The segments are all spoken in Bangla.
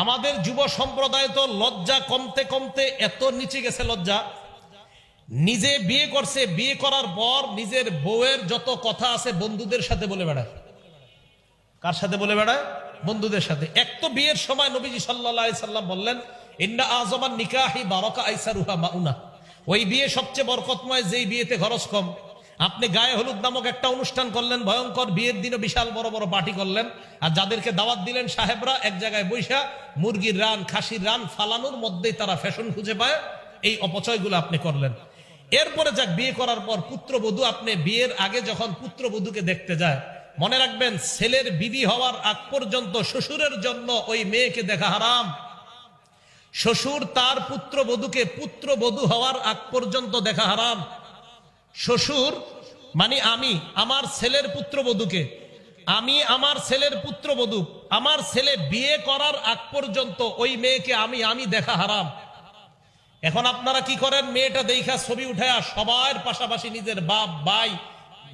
আমাদের যুব সম্প্রদায় তো লজ্জা কমতে কমতে এত নিচে গেছে লজ্জা। নিজে বিয়ে করছে, বিয়ে করার পর নিজের বউয়ের যত কথা আছে বন্ধুদের সাথে বলে বেড়ায়। কার সাথে বলে বেড়ায়? বন্ধুদের সাথে। এক তো বিয়ের সময় নবীজি সাল্লাহ বললেন, ইন্না আজমান নিকাহি বারকা আইসারুহা মাউনা। ওই বিয়ে সবচেয়ে বরকতময়, যেই বিয়েতে খরচ কম। আপনি গায়ে হলুদ নামক একটা অনুষ্ঠান করলেন, ভয়ঙ্কর বিয়ের দিনও বিশাল বড় বড় পার্টি করলেন, আর যাদেরকে দাওয়াত দিলেন সাহেবরা এক জায়গায় বৈশা, মুরগির রান, খাসির রান ফালানোর মধ্যেই তারা ফ্যাশন খুঁজে পায়, এই অপচয়গুলো আপনি করলেন। এরপরে যাক, বিয়ে করার পর পুত্রবধূ আপনি বিয়ের আগে যখন পুত্রবধূকে দেখতে যায়, মনে রাখবেন ছেলের বিবি হওয়ার আগ পর্যন্ত শ্বশুরের জন্য ওই মেয়েকে দেখা হারাম। শ্বশুর তার পুত্রবধূকে পুত্রবধূ হওয়ার আগ পর্যন্ত দেখা হারাম। শ্বশুর মানে আমি, আমার ছেলের পুত্র পুত্রবধূকে। আমি আমার ছেলের পুত্র পুত্রবধূ, আমার ছেলে বিয়ে করার আগ পর্যন্ত ওই মেয়েকে আমি আমি দেখা হারাম। এখন আপনারা কি করেন? মেয়েটা দেখা ছবি উঠায়া সবার পাশাপাশি নিজের বাপ, ভাই,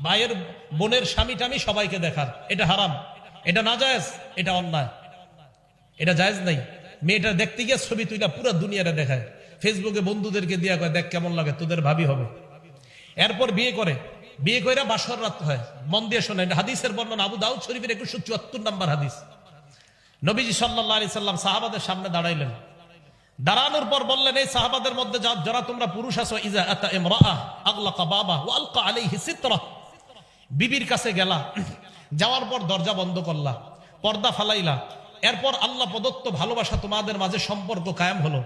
ভাইয়ের বোনের স্বামী টামি সবাইকে দেখার। এটা হারাম। এটা না জায়েজ এটা অন্যায়। এটা জায়েজ নাই। মেয়েটা দেখতে গিয়ে ছবি তুইলা পুরো দুনিয়াটা দেখায়। ফেসবুকে বন্ধুদেরকে দিয়া দেখ কেমন লাগে, তোদের ভাবি হবে। এরপর বিয়ে করে। বিয়ে করে বাসর রাত হয়। মন দিয়ে শোনেন হাদিসের বর্ণনা। আবু দাউদ শরীফের একুশশো চুয়াত্তর নম্বর হাদিস। নবীজি সাল্লাহ আলি সাল্লাম সাহাবাদের সামনে দাঁড়াইলেন। দাঁড়ানোর পর বললেন, এই সাহাবাদের মধ্যে যারা তোমরা পুরুষ আছো ইজা আতা ইমরাআ বাবা বিবির কাছে গেলা। যাওয়ার পর দরজা বন্ধ করলা, পর্দা ফালাইলা। এরপর আল্লাহ প্রদত্ত ভালোবাসা তোমাদের মাঝে সম্পর্ক কায়েম হলো।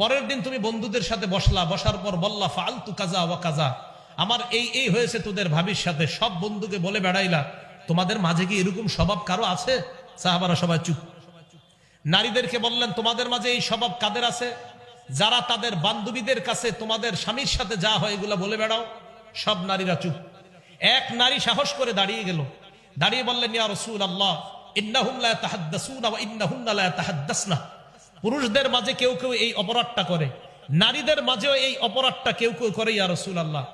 পরের দিন তুমি বন্ধুদের সাথে বসলা। বসার পর বললা, ফালতু কাজা ওয়া কাজা। আমার এই এই হয়েছে তোদের ভাবির সাথে সব বন্ধুকে বলে বেড়াইলা, তোমাদের মাঝে কি এরকম স্বভাব কারও আছে? সাহাবারা সবাই চুপ। নারীদেরকে বললেন, তোমাদের মাঝে এই স্বভাব কাদের আছে? যারা তাদের বান্ধবীদের কাছে তোমাদের স্বামীর সাথে যা হয় এগুলো বলে বেড়াও। সব নারীরা চুপ। এক নারী সাহস করে দাঁড়িয়ে গেল। দাঁড়িয়ে বললেন, ইয়া রসুল আল্লাহ পুরুষদের মাঝে কেউ কেউ এই অপরাধটা করে। নারীদের মাঝেও এই অপরাধটা কেউ কেউ করে, ইয়া রসুল আল্লাহ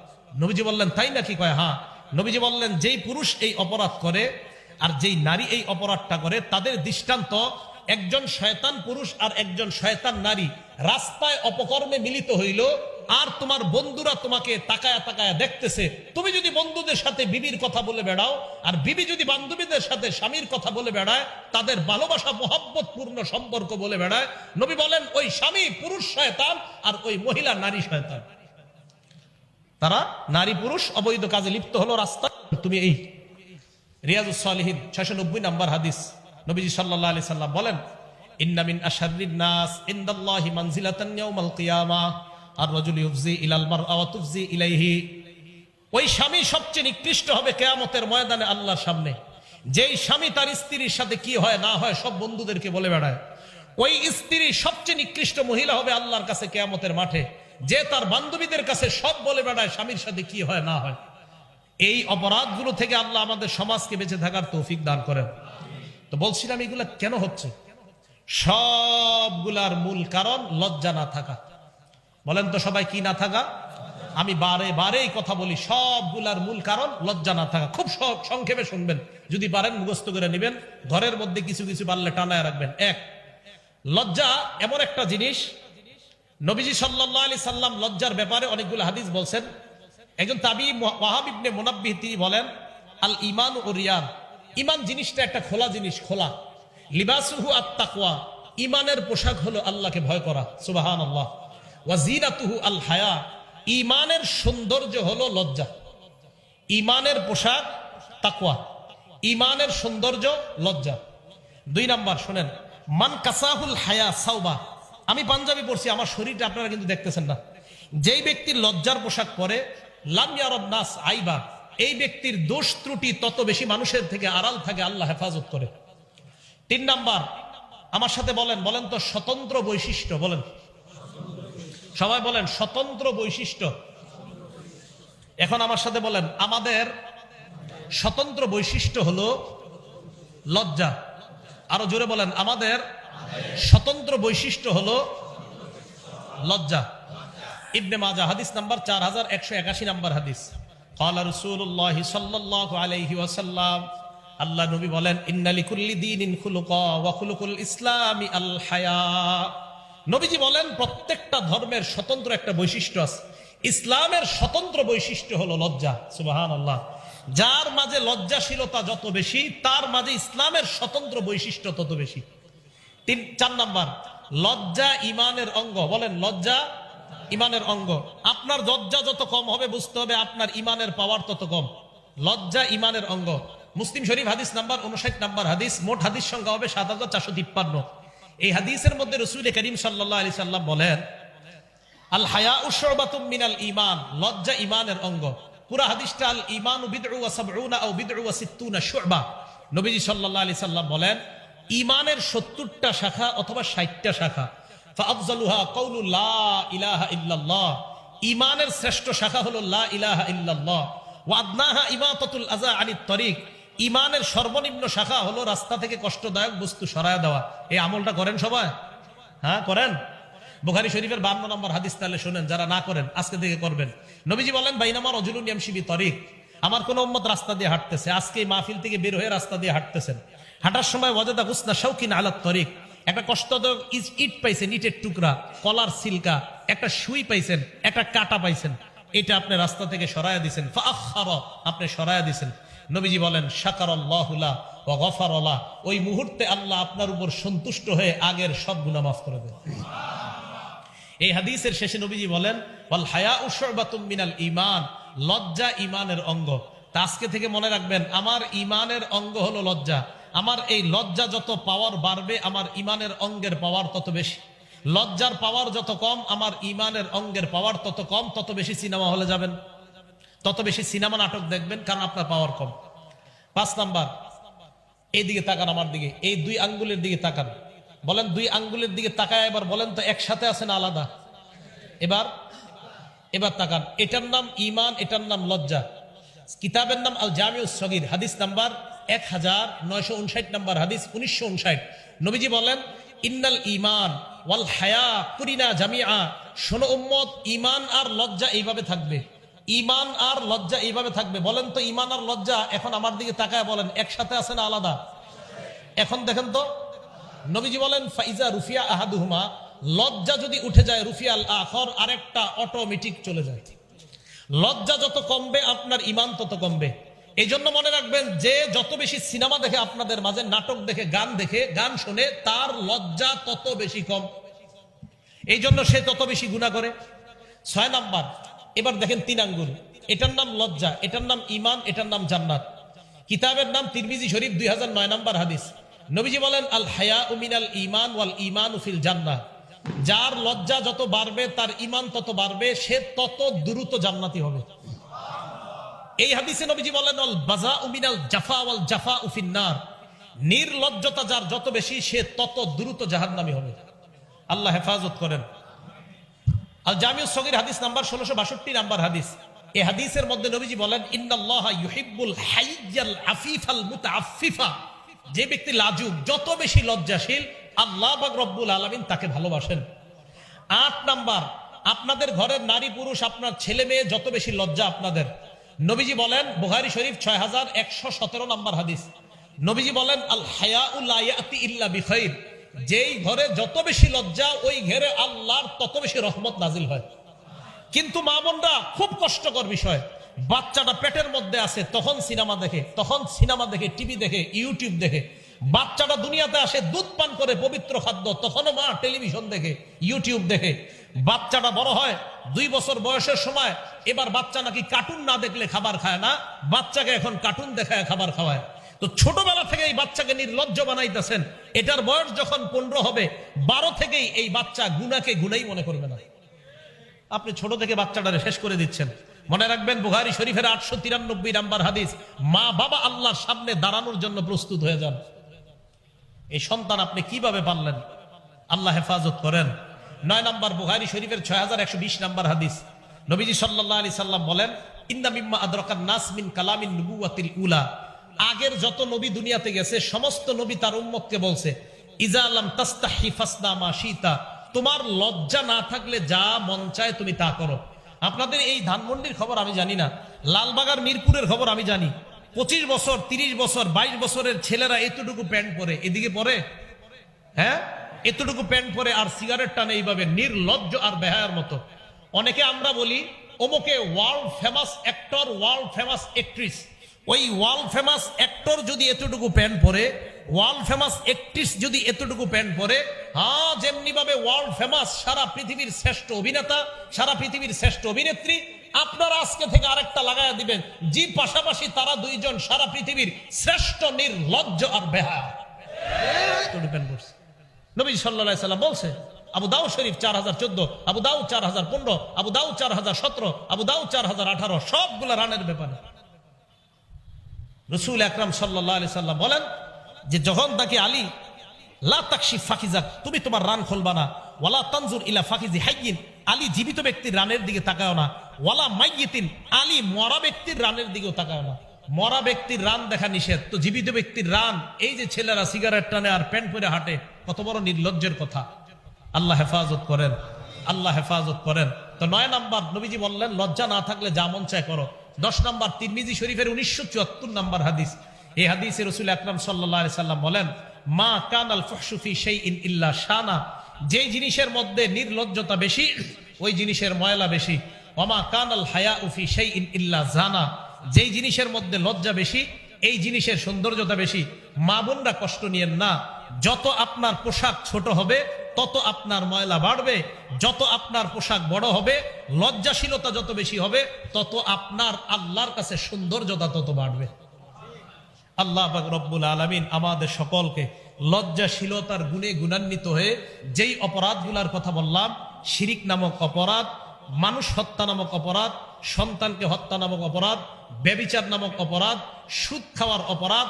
নবীজি বললেন, তাই নাকি? কয় হ্যাঁ। নবীজি বললেন, যেই পুরুষ এই অপরাধ করে আর যেই নারী এই অপরাধটা করে, তাদের দৃষ্টান্ত একজন শয়তান পুরুষ আর একজন শয়তান নারী। রাস্তায় অপকর্মে মিলিত হইল, আর তোমার বন্ধুরা তোমাকে তাকায়া তাকায়া দেখতেছে। তুমি যদি বন্ধুদের সাথে বিবির কথা বলে বেড়াও, আর বিবি যদি বান্ধবীদের সাথে স্বামীর কথা বলে বেড়ায়, তাদের ভালোবাসা মোহাব্বত পূর্ণ সম্পর্ক বলে বেড়ায়, নবী বলেন, ওই স্বামী পুরুষ শয়তান আর ওই মহিলা নারী শয়তান। তারা নারী পুরুষ, অবৈধ কাজে লিপ্ত হলো রাস্তা। তুমি এই রিয়াজুস ছয়শো নব্বই নাম্বার হাদিস নবীজি সাল্লাহ আলি সাল্লাম বলেন নাস ইন্দাল্লাহি মানজিলাতান আর ইলাইহি। ওই স্বামী সবচেয়ে নিকৃষ্ট হবে কেয়ামতের ময়দানে আল্লাহর সামনে। যেই স্বামী তার স্ত্রীর সাথে কি হয়, না হয়, সব বন্ধুদেরকে বলে বেড়ায়। ওই স্ত্রী সবচেয়ে নিকৃষ্ট মহিলা হবে আল্লাহর কাছে কেয়ামতের মাঠে। যে তার বান্ধবীদের কাছে সব বলে বেড়ায়, স্বামীর সাথে কি হয়, না হয়? এই অপরাধগুলো থেকে আল্লাহ আমাদের সমাজকে বেঁচে থাকার তৌফিক দান করেন। তো বলছিলাম, এগুলা কেন হচ্ছে? সবগুলার মূল কারণ লজ্জা না থাকা। বলেন তো সবাই কি না থাকা? আমি বারে বারে কথা বলি, সবগুলার মূল কারণ লজ্জা না থাকা। খুব সংক্ষেপে শুনবেন। যদি পারেন, মুখস্থ করে নেবেন। ঘরের মধ্যে কিছু কিছু পারলে টানায় রাখবেন। এক, লজ্জা এমন একটা জিনিস নবীজি সাল্লাহ আলি সাল্লাম লজ্জার ব্যাপারে অনেকগুলো হাদিস বলছেন। একজন তাবি ওয়াহাবিবনে মোনাব্বিহ তিনি বলেন, আল ইমান ও রিয়ান ইমান জিনিসটা একটা খোলা জিনিস, খোলা। লিবাসুহু আত তাকওয়া। ইমানের পোশাক হলো আল্লাহকে ভয় করা সুবাহান আল্লাহ ওয়াজিরাতুহু আল হায়া। ইমানের সৌন্দর্য হলো লজ্জা। ইমানের পোশাক তাকওয়া। ইমানের সৌন্দর্য লজ্জা। দুই নাম্বার, শোনেন, মান কাসাহুল হায়া সাউবা আমি পাঞ্জাবি পড়ছি আমার শরীরটা আপনারা কিন্তু দেখতেছেন না। যেই ব্যক্তির লজ্জার পোশাক পরে, লাম নাস আইবা, এই ব্যক্তির দোষ ত্রুটি তত বেশি মানুষের থেকে আড়াল থাকে, আল্লাহ হেফাজত করে। তিন নাম্বার, আমার সাথে বলেন বলেন তো স্বতন্ত্র বৈশিষ্ট্য, বলেন। সবাই বলেন, স্বতন্ত্র বৈশিষ্ট্য। এখন আমার সাথে বলেন, আমাদের স্বতন্ত্র বৈশিষ্ট্য হলো লজ্জা। আরও জোরে বলেন, আমাদের স্বতন্ত্র বৈশিষ্ট্য হলো লজ্জা। ইবনে মাজা, হাদিস নাম্বার চার হাজার একশো একাশি নাম্বার হাদিস। কলা রসুল্লাহ আলাইহি ওয়াসাল্লাম, আল্লাহ নবী বলেন ইন্নালিকুল্লি দিন ইনখুলুক ওয়াকুলুকুল ইসলামী আল হায়া। নবীজি বলেন, প্রত্যেকটা ধর্মের স্বতন্ত্র একটা বৈশিষ্ট্য আছে। ইসলামের স্বতন্ত্র বৈশিষ্ট্য হলো লজ্জা। সুবাহান আল্লাহ যার মাঝে লজ্জাশীলতা যত বেশি, তার মাঝে ইসলামের স্বতন্ত্র বৈশিষ্ট্য তত বেশি। তিন, চার নাম্বার, লজ্জা ইমানের অঙ্গ। বলেন, লজ্জা ইমানের অঙ্গ। আপনার লজ্জা যত কম হবে, বুঝতে হবে আপনার ইমানের পাওয়ার তত কম। লজ্জা ইমানের অঙ্গ। মুসলিম শরীফ হাদিস নাম্বার উনষাট নাম্বার হাদিস, মোট হাদিস সংখ্যা হবে সাত হাজার চারশো তিপ্পান্ন। এই হাদিসের মধ্যে রসুল করিম সাল্লাহ আলি সাল্লাম বলেন, আল হায়া উসরবাতুম মিনাল ইমান লজ্জা ইমানের অঙ্গ। পুরা হাদিসটা আল ইমান বিদউ ওয়া সাবউনা আও বিদউ ওয়া সিত্তুনা নবীজি সাল্লাল্লাহু আলাইহি সাল্লাম বলেন ইমানের 70টা শাখা অথবা 60টা শাখা। ইমানের শ্রেষ্ঠ শাখা হলো ইমানের সর্বনিম্ন শাখা হলো রাস্তা থেকে কষ্টদায়ক বস্তু সরায় দেওয়া। এই আমলটা করেন সবাই? হ্যাঁ করেন? বুখারি শরীফের বান্ন নম্বর হাদিস তাহলে শোনেন, যারা না করেন, আজকে থেকে করবেন। নবীজি বলেন বাইনামার অজুলুন ইয়ামশিবি তরিক। আমার কোন রাস্তা দিয়ে হাঁটতেছে, আজকে মাহফিল থেকে বের হয়ে রাস্তা দিয়ে হাঁটতেছেন। হাঁটার সময় ওয়াজেদা গুসনা শৌকিন আলাত তরিক। একটা কষ্টদায়ক ইট- পাইছেন, ইটের টুকরা, কলার সিলকা, একটা সুই পাইছেন, একটা কাটা পাইছেন। এটা আপনি রাস্তা থেকে সরায়া দিছেন। আপনি সরায়া দিছেন। নবীজি বলেন শাকার আল্লাহুলা ও গফার ওই মুহূর্তে আল্লাহ আপনার উপর সন্তুষ্ট হয়ে আগের সব গুণা মাফ করে দেন। এই হাদিসের শেষে নবীজি বলেন, ওয়াল হায়া উসরবাতুম মিনাল ইমান লজ্জা ইমানের অঙ্গ। তা আজকে থেকে মনে রাখবেন, আমার ইমানের অঙ্গ হলো লজ্জা। আমার এই লজ্জা যত পাওয়ার বাড়বে, আমার ইমানের অঙ্গের পাওয়ার তত বেশি। লজ্জার পাওয়ার যত কম, আমার ইমানের অঙ্গের পাওয়ার তত কম, তত বেশি সিনেমা হলে যাবেন। তত বেশি সিনেমা নাটক দেখবেন, কারণ আপনার পাওয়ার কম। পাঁচ নাম্বার, এই দিকে তাকান আমার দিকে, এই দুই আঙ্গুলের দিকে তাকান। বলেন, দুই আঙ্গুলের দিকে তাকায় এবার, বলেন তো একসাথে আছে না আলাদা? এবার এবার তাকান। এটার নাম ইমান, এটার নাম লজ্জা। কিতাবের নাম আল জামিউ সগির হাদিস নাম্বার এক হাজার নয়শো উনষাট নাম্বার হাদিস উনিশশো উনষাট। নবীজি বলেন, ইন্নাল ইমান ওয়াল হায়া কুরিনা জামিয়া শোনো উম্মত ইমান আর লজ্জা এইভাবে থাকবে। ইমান আর লজ্জা এইভাবে থাকবে। বলেন তো ইমান আর লজ্জা এখন আমার দিকে তাকায় বলেন, একসাথে আছে না আলাদা? এখন দেখেন তো, নবীজি বলেন, ফাইজা রুফিয়া আহাদুহুমা। লজ্জা যদি উঠে যায় রুফিয়াল আখর, আরেকটা অটোমেটিক চলে যায়। লজ্জা যত কমবে, আপনার ইমান তত কমবে। এই জন্য মনে রাখবেন যে যত বেশি সিনেমা দেখে আপনাদের মাঝে, নাটক দেখে, গান দেখে, গান শুনে, তার লজ্জা তত বেশি কম। এই জন্য সে তত বেশি গুণা করে। ছয় নাম্বার, এবার দেখেন তিন আঙ্গুল। এটার নাম লজ্জা, এটার নাম ইমান এটার নাম জান্নাত। কিতাবের নাম তিরমিজি শরীফ দুই হাজার নয় নাম্বার হাদিস। নবীজি বলেন, আল হায়া উমিনাল ইমান ওয়াল ইমান উফিল জান্নাত যার লজ্জা যত বাড়বে, তার ইমান তত বাড়বে, সে তত দ্রুত জান্নাতি হবে। এই হাদিসে নবীজি বলেন আল বাজা উমিনাল জাফা ওয়াল জাফা উফিন্নার নির্লজ্জতা যার যত বেশি, সে তত দ্রুত জাহান্নামী হবে। আল্লাহ হেফাজত করেন। আল জামিউ সগির হাদিস নাম্বার ষোলোশো বাষট্টি নাম্বার হাদিস। এই হাদিসের মধ্যে নবীজি বলেন, ইন্নাল্লাহ ইউহিব্বুল হাইয়াল আফিফাল মুতাআফফিফা। যে ব্যক্তি লাজুক, যত বেশি লজ্জাশীল, আল্লাহ পাক রব্বুল আলামিন তাকে ভালোবাসেন। আট নাম্বার, আপনাদের ঘরের নারী পুরুষ, আপনার ছেলে মেয়ে যত বেশি লজ্জা আপনাদের। নবীজি বলেন বুহারি শরীফ ছয় হাজার একশো সতেরো নম্বর হাদিস। নবীজি বলেন আল হায়াউল্লাহ ইল্লা বিখৈর যেই ঘরে যত বেশি লজ্জা, ওই ঘরে আল্লাহর তত বেশি রহমত নাজিল হয়। কিন্তু মা বোনরা খুব কষ্টকর বিষয়। বাচ্চাটা পেটের মধ্যে আছে, তখন সিনেমা দেখে, তখন সিনেমা দেখে, টিভি দেখে, ইউটিউব দেখে। বাচ্চাটা দুনিয়াতে আসে, দুধ পান করে পবিত্র খাদ্য, তখনও মা টেলিভিশন দেখে, ইউটিউব দেখে। বাচ্চাটা বড় হয়, দুই বছর বয়সের সময় এবার বাচ্চা নাকি কার্টুন না দেখলে খাবার খায় না, বাচ্চাকে এখন কার্টুন দেখায়, খাবার খাওয়ায়। তো ছোটবেলা থেকে এই বাচ্চাকে নির্লজ্জ বানাইতেছেন, এটার বয়স যখন পনেরো হবে, বারো থেকেই এই বাচ্চা গুনাকে গুনাই মনে করবে না। আপনি ছোট থেকে বাচ্চাটা শেষ করে দিচ্ছেন। মনে রাখবেন বুহারি শরীফের আটশো তিরানব্বই নাম্বার হাদিস, মা বাবা আল্লাহর সামনে দাঁড়ানোর জন্য প্রস্তুত হয়ে যান। এই সন্তান আপনি কীভাবে পারলেন আল্লাহ হেফাজত করেন। নয় নাম্বার বুহারি শরীফের ছয় হাজার একশো বিশ নাম্বার হাদিস। নবীজি সাল্লাহ আলি সাল্লাম বলেন ইন্দা মিম্মা আদরকার নাস মিন কালামিন উলা। আগের যত নবী দুনিয়াতে গেছে, সমস্ত নবী তার উম্মতকে বলছে, ইজা আলম তাস্তাহি ফাসনা তোমার লজ্জা না থাকলে যা মন চায় তুমি তা করো। আপনাদের এই ধানমন্ডির খবর আমি জানি না, লালবাগার মিরপুরের খবর আমি জানি। পঁচিশ বছর, তিরিশ বছর, বাইশ বছরের ছেলেরা এতটুকু প্যান্ট পরে, এদিকে পরে? হ্যাঁ? এতটুকু প্যান্ট পরে আর সিগারেট টানে এইভাবে নির্লজ্জ আর বেহায়ার মতো। অনেকে আমরা বলি, অমুকে world famous actor world famous actress ওই ওয়ার্ল্ড ফেমাস অ্যাক্টর যদি এতটুকু প্যান্ট পরে ওয়ার্ল্ড ফেমাস অ্যাক্ট্রিস যদি এতটুকু প্যান্ট পরে হ্যাঁ যেমনি ভাবে ওয়ার্ল্ড ফেমাস সারা পৃথিবীর শ্রেষ্ঠ অভিনেতা, সারা পৃথিবীর শ্রেষ্ঠ অভিনেত্রী, আপনারা আজকে থেকে আরেকটা লাগাইয়া দিবেন। জি, পাশাপাশি তারা দুইজন সারা পৃথিবীর শ্রেষ্ঠ নির্লজ্জ আর বেহায়া। এতটুকু প্যান্ট পরছে। নবী সাল্লাহ সাল্লাম বলছে, আবু দাউ শরীফ চার হাজার চোদ্দ, আবু দাউ চার হাজার পনেরো, আবু দাউ চার হাজার সতেরো, আবু দাউ চার হাজার আঠারো, সবগুলা রানের ব্যাপারে। রসুল আকরাম সাল্লাহ আলি সাল্লাম বলেন যে, যখন তাকে আলী, লা তাকশি ফাকিজাক, তুমি তোমার রান খুলবা না। ওয়ালা তানজুর ইলা ফাকিজি হাইগিন আলী জীবিত ব্যক্তির রানের দিকে তাকায় না। ওয়ালা মাইয়িতিন আলী মরা ব্যক্তির রানের দিকেও তাকায় না। মরা ব্যক্তির রান দেখা নিষেধ। তো জীবিত ব্যক্তির রান, এই যে ছেলেরা সিগারেট টানে আর প্যান্ট পরে হাঁটে কত বড় নির্লজ্জের কথা। আল্লাহ হেফাজত করেন, আল্লাহ হেফাজত করেন। তো নয় নাম্বার নবীজি বললেন, লজ্জা না থাকলে যা মন চায় করো। দশ নাম্বার তিরমিজি শরীফের উনিশশো চুয়াত্তর নাম্বার হাদিস। এই হাদিসে রসুল আকরাম সাল্লাহ সাল্লাম বলেন, মা কান আল ফহসুফি সেই ইন ইল্লা শানা। যে জিনিসের মধ্যে নির্লজ্জতা বেশি, ওই জিনিসের ময়লা বেশি। অমা কান আল হায়া উফি সেই ইন ইল্লা জানা। যেই জিনিসের মধ্যে লজ্জা বেশি এই জিনিসের সৌন্দর্যতা বেশি। মা বোনরা কষ্ট নিয়েন না। যত আপনার পোশাক ছোট হবে, তত আপনার ময়লা বাড়বে। যত আপনার পোশাক বড় হবে, লজ্জাশীলতা যত বেশি হবে, তত আপনার আল্লাহর কাছে সৌন্দর্যতা তত বাড়বে। আল্লাহ রব্বুল আলমিন আমাদের সকলকে লজ্জাশীলতার গুণে গুণান্বিত হয়ে যেই অপরাধগুলার কথা বললাম, শিরিক নামক অপরাধ, মানুষ হত্যা নামক অপরাধ সন্তানকে হত্যা নামক অপরাধ, ব্যবিচার নামক অপরাধ, সুদ খাওয়ার অপরাধ,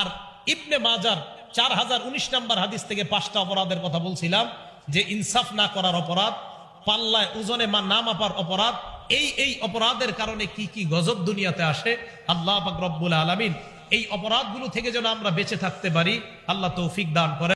আর ইবনে মাজার চার হাজার উনিশ নাম্বার হাদিস থেকে পাঁচটা অপরাধের কথা বলছিলাম, যে ইনসাফ না করার অপরাধ, পাল্লায় ওজনে মা না মাপার অপরাধ, এই এই অপরাধের কারণে কি কি গজব দুনিয়াতে আসে? আল্লাহ রব্বুল আলমিন, এই অপরাধগুলো থেকে যেন আমরা বেঁচে থাকতে পারি, আল্লাহ তৌফিক দান করে